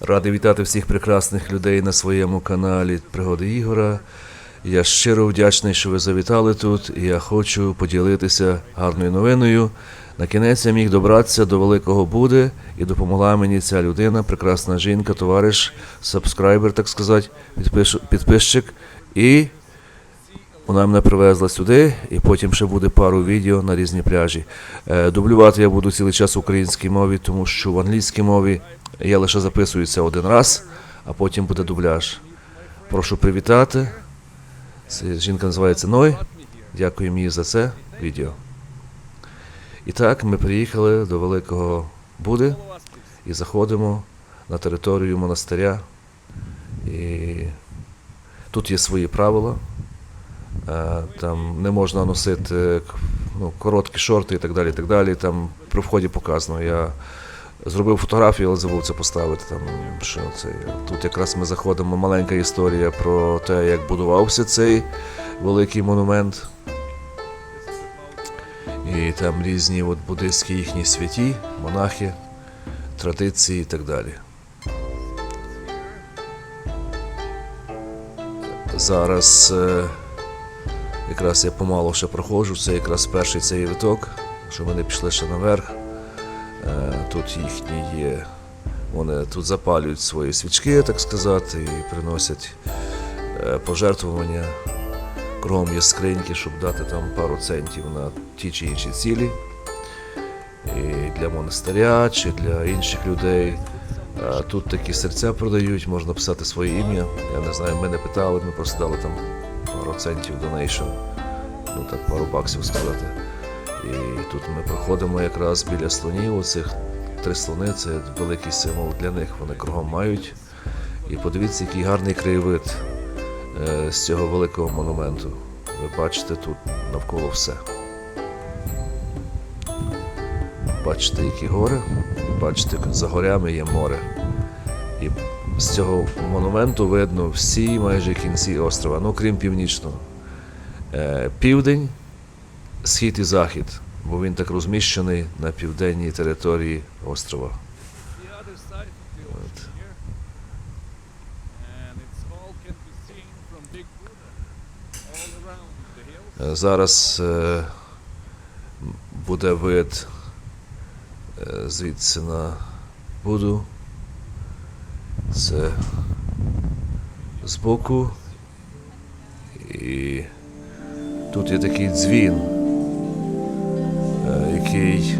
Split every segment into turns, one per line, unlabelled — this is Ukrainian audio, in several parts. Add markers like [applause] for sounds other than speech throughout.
Радий вітати всіх прекрасних людей на своєму каналі Пригоди Ігора. Я щиро вдячний, що ви завітали тут, і я хочу поділитися гарною новиною. На кінець я міг добратися до Великого Буди, і допомогла мені ця людина, прекрасна жінка, товариш, сабскрайбер, так сказати, підписчик. І вона мене привезла сюди, і потім ще буде пару відео на різні пляжі. Е, дублювати я буду цілий час в українській мові, тому що в англійській мові я лише записую це один раз, а потім буде дубляж. Прошу привітати. Це жінка називається Ной. Дякую їй за це відео. І так, ми приїхали до Великого Буди і заходимо на територію монастиря. І тут є свої правила. Е, Там не можна носити ну, короткі шорти і так далі. і так далі. Там при вході показано. Я зробив фотографію, але забув це поставити. Там, що це. Тут якраз ми заходимо, маленька історія про те, як будувався цей великий монумент. І там різні от буддистські їхні святі, монахи, традиції і так далі. Зараз е, якраз я помало ще проходжу, це якраз перший цей виток, що вони пішли ще наверх. Е, Тут їхні є. Вони тут запалюють свої свічки, так сказати, і приносять е, пожертвування. Кругом є скриньки, щоб дати там пару центів на ті чи інші цілі. І для монастиря чи для інших людей. Тут такі серця продають, можна писати своє ім'я. Я не знаю, ми не питали, ми просто дали там пару центів донейшн. Ну так, пару баксів сказати. І тут ми проходимо якраз біля слонів. Оцих три слони це великий символ для них. Вони кругом мають. І подивіться, який гарний краєвид е, з цього великого монументу. Ви бачите тут навколо все. Бачите, які гори, бачите, за горями є море. І з цього монументу видно всі майже кінці острова, ну крім північного. Е, південь, схід і захід, бо він так розміщений на південній території острова. Е, Зараз е, буде вид е, звідси на Буду. Це збоку. І тут є такий дзвін, який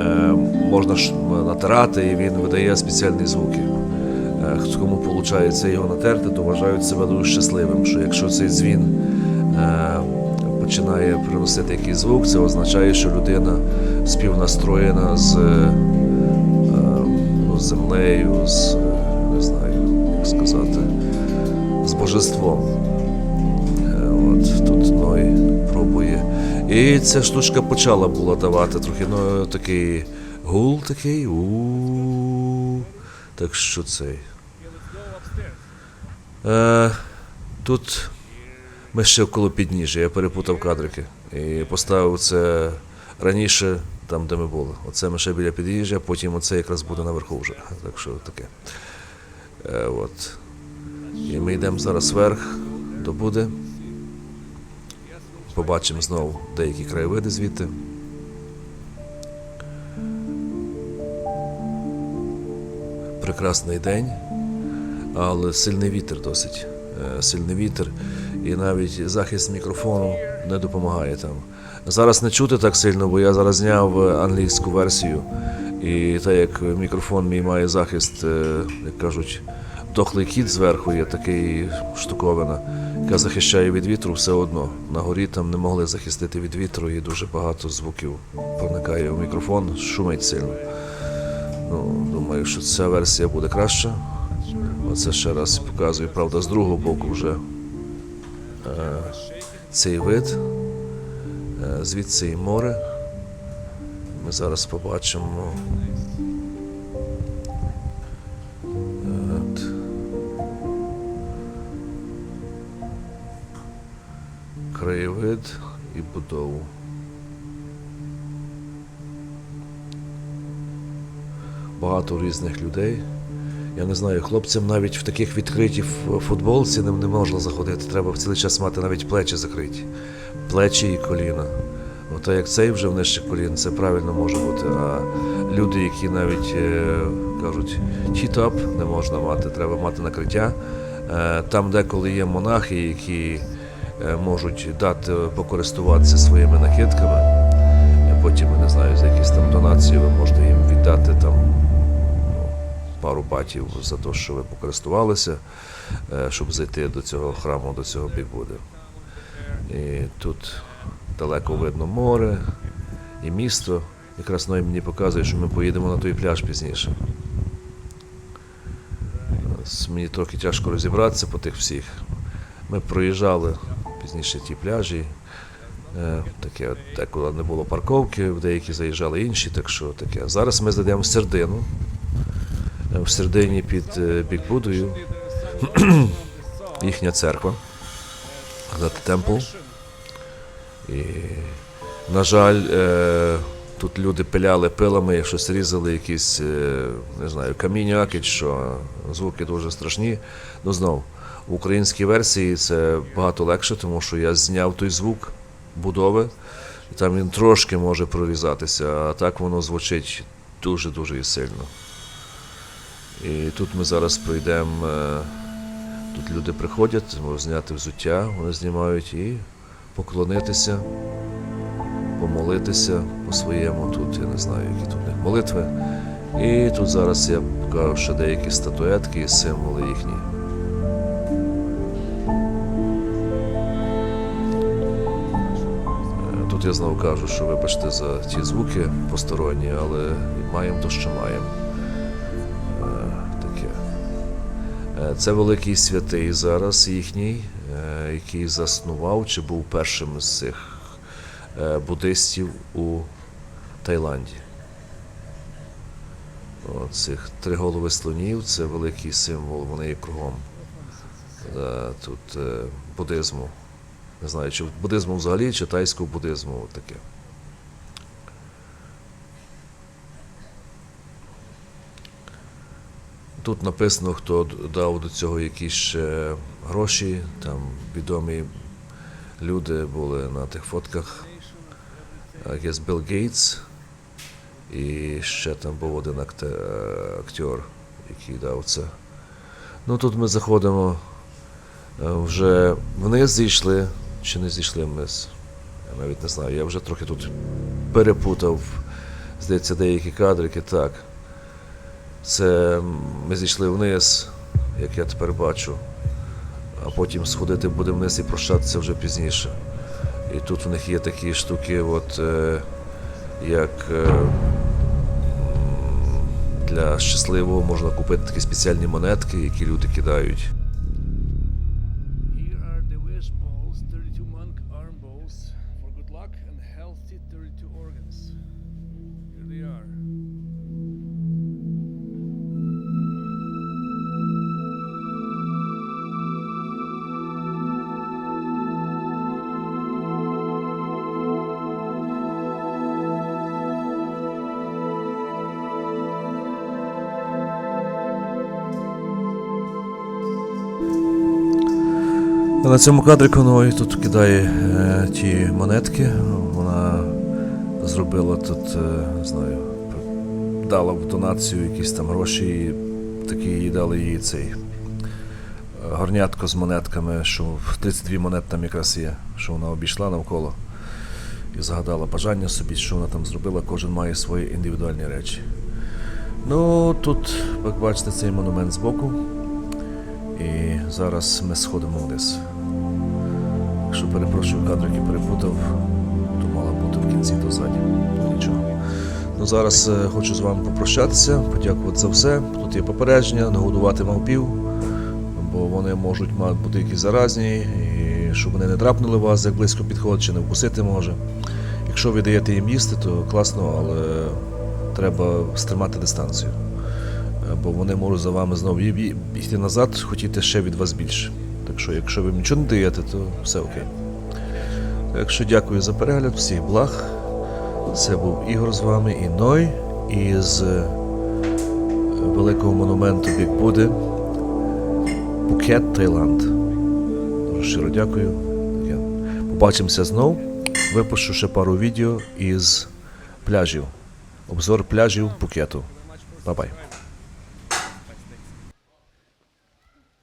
е, можна ж натирати, і він видає спеціальні звуки. Е, кому виходить його натерти, то вважають себе дуже щасливим, що якщо цей дзвін е, починає приносити якийсь звук, це означає, що людина співнастроєна з, е, ну, землею, з е, не знаю, як сказати, з божеством. І ця штучка почала була давати трохи ну, такий гул такий. у Так що цей. Е, тут ми ще коло підніжжя, я перепутав кадрики і поставив це раніше, там, де ми були. Оце ми ще біля підніжжя, потім оце якраз буде наверху вже. Так що таке. Е, от. І ми йдемо зараз вверх до Буди. Побачимо знову деякі краєвиди звідти. Прекрасний день, але сильний вітер досить. Е, Сильний вітер, і навіть захист мікрофону не допомагає там. Зараз не чути так сильно, бо я зараз зняв е, англійську версію. І так як мікрофон мій має захист, е, як кажуть, дохлий кіт зверху є такий штуковина, яка захищає від вітру все одно. На горі там не могли захистити від вітру і дуже багато звуків проникає в мікрофон, шумить сильно. Ну, думаю, що ця версія буде краща. Оце ще раз показую, правда, з другого боку вже е, цей вид. Е, звідси і море. Ми зараз побачимо. Краєвид і будову. Багато різних людей. Я не знаю, хлопцям навіть в таких відкритій футболці не, можна заходити. Треба в цілий час мати навіть плечі закриті. Плечі і коліна. Ото як цей вже нижче колін, це правильно може бути. А люди, які навіть е, кажуть, тітап не можна мати, треба мати накриття. Е, там деколи є монахи, які можуть дати покористуватися своїми накидками. Потім, не знаю, за якісь там донації ви можете їм віддати там ну, пару батів за те, що ви покористувалися, е, щоб зайти до цього храму, до цього бігбуди. І тут далеко видно море і місто. Якраз Ной мені показує, що ми поїдемо на той пляж пізніше. Мені трохи тяжко розібратися по тих всіх. Ми проїжджали пізніше ті пляжі. Е, Таке, от, деколи не було парковки, в деякі заїжджали інші, так що таке. Зараз ми зайдемо в середину. Е, В середині під е, Бікбудою [clears throat] їхня церква. Темпл. І, на жаль, тут люди пиляли пилами, щось різали якісь, не знаю, камінняки, чи що звуки дуже страшні. Ну знов, в українській версії це багато легше, тому що я зняв той звук будови, і там він трошки може прорізатися, а так воно звучить дуже-дуже сильно. І тут ми зараз пройдемо. е, Тут люди приходять, можуть зняти взуття, вони знімають і поклонитися, помолитися по-своєму. Тут я не знаю, які тут молитви. І тут зараз я покажу ще деякі статуетки і символи їхні. Тут я знову кажу, що вибачте за ті звуки посторонні, але маємо то, що маємо. Е, Таке. Е, Це великий святий зараз їхній, е, який заснував чи був першим з цих буддистів у Таїланді. Цих три голови слонів це великий символ, вони є кругом тут буддизму. Не знаю, чи буддизму взагалі, чи тайського буддизму от таке. Тут написано, хто дав до цього якісь гроші. Там відомі люди були на тих фотках. Guess Білл Гейтс. І ще там був один актер, який дав це. Ну тут ми заходимо е, вже вниз зійшли, чи не зійшли вниз. Я навіть не знаю. Я вже трохи тут перепутав. Здається, деякі кадрики так. Це ми зійшли вниз, як я тепер бачу, а потім сходити будемо вниз і прощатися вже пізніше. І тут у них є такі штуки, от, е, як е, для щасливого можна купити такі спеціальні монетки, які люди кидають. На цьому кадрику Ной тут кидає е, ті монетки. Вона зробила тут, е, не знаю, дала в донацію якісь там гроші, і такі їй дали їй цей е, горнятко з монетками, що 32 монет там якраз є, що вона обійшла навколо і загадала бажання собі, що вона там зробила, кожен має свої індивідуальні речі. Ну, тут, як бачите, цей монумент збоку. І зараз ми сходимо вниз. Якщо перепрошую кадрики перепутав, то мала бути в кінці то ззаді. Нічого. Ну зараз е, хочу з вами попрощатися, подякувати за все. Тут є попередження, не годувати мавпів, бо вони можуть мати бути якісь заразні, і щоб вони не трапнули вас, як близько підходять, чи не вкусити може. Якщо ви даєте їм їсти, то класно, але треба стримати дистанцію. Бо вони можуть за вами знову ї- назад, хотіти ще від вас більше. Так що, якщо ви нічого не даєте, то все окей. Так що дякую за перегляд, всіх благ. Це був Ігор з вами і Ной із е, великого монументу Бікбуди Пукет Таїланд. Дуже щиро дякую. Побачимося знов. Випущу ще пару відео із пляжів. Обзор пляжів Пукету. Па-бай.